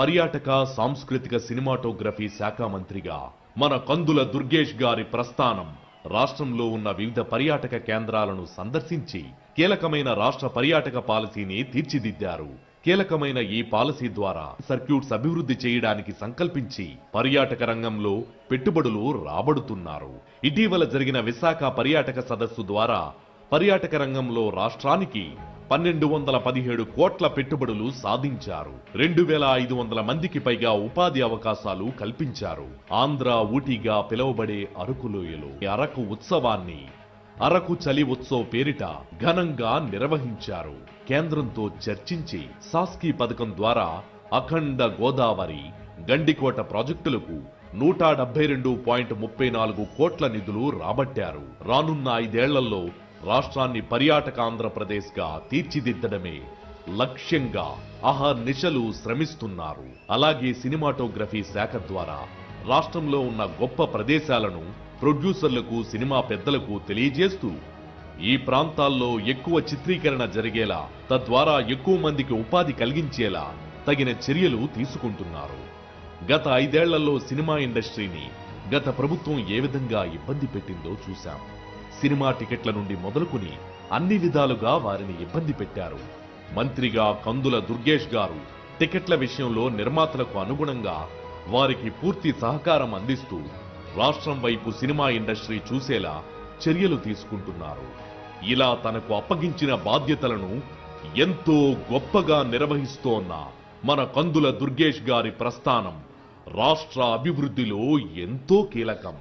పర్యాటక సాంస్కృతిక సినిమాటోగ్రఫీ శాఖ మంత్రిగా మన కందుల దుర్గేష్ గారి ప్రస్థానం రాష్ట్రంలో ఉన్న వివిధ పర్యాటక కేంద్రాలను సందర్శించి కీలకమైన రాష్ట్ర పర్యాటక పాలసీని తీర్చిదిద్దారు. కీలకమైన ఈ పాలసీ ద్వారా సర్క్యూట్స్ అభివృద్ధి చేయడానికి సంకల్పించి పర్యాటక రంగంలో పెట్టుబడులు రాబడుతున్నారు. ఇటీవల జరిగిన విశాఖ పర్యాటక సదస్సు ద్వారా పర్యాటక రంగంలో రాష్ట్రానికి పన్నెండు వందల పదిహేడు కోట్ల పెట్టుబడులు సాధించారు. రెండు వేల ఐదు వందల మందికి పైగా ఉపాధి అవకాశాలు కల్పించారు. ఆంధ్ర ఊటీగా పిలువబడే అరకులోయలో అరకు ఉత్సవాన్ని అరకు చలి ఉత్సవ్ పేరిట ఘనంగా నిర్వహించారు. కేంద్రంతో చర్చించి సాస్కీ పథకం ద్వారా అఖండ గోదావరి గండికోట ప్రాజెక్టులకు నూట డెబ్బై రెండు పాయింట్ ముప్పై నాలుగు కోట్ల నిధులు రాబట్టారు. రానున్న ఐదేళ్ళలో రాష్ట్రాన్ని పర్యాటక ఆంధ్రప్రదేశ్గా తీర్చిదిద్దడమే లక్ష్యంగా అహర్నిశలు శ్రమిస్తున్నారు. అలాగే సినిమాటోగ్రఫీ శాఖ ద్వారా రాష్ట్రంలో ఉన్న గొప్ప ప్రదేశాలను ప్రొడ్యూసర్లకు సినిమా పెద్దలకు తెలియజేస్తూ ఈ ప్రాంతాల్లో ఎక్కువ చిత్రీకరణ జరిగేలా తద్వారా ఎక్కువ మందికి ఉపాధి కలిగించేలా తగిన చర్యలు తీసుకుంటున్నారు. గత ఐదేళ్ళలో సినిమా ఇండస్ట్రీని గత ప్రభుత్వం ఏ విధంగా ఇబ్బంది పెట్టిందో చూశాం. సినిమా టికెట్ల నుండి మొదలుకుని అన్ని విధాలుగా వారిని ఇబ్బంది పెట్టారు. మంత్రిగా కందుల దుర్గేష్ గారు టికెట్ల విషయంలో నిర్మాతలకు అనుగుణంగా వారికి పూర్తి సహకారం అందిస్తూ రాష్ట్రం వైపు సినిమా ఇండస్ట్రీ చూసేలా చర్యలు తీసుకుంటున్నారు. ఇలా తనకు అప్పగించిన బాధ్యతలను ఎంతో గొప్పగా నిర్వహిస్తోన్న మన కందుల దుర్గేష్ గారి ప్రస్థానం రాష్ట్ర అభివృద్ధిలో ఎంతో కీలకం.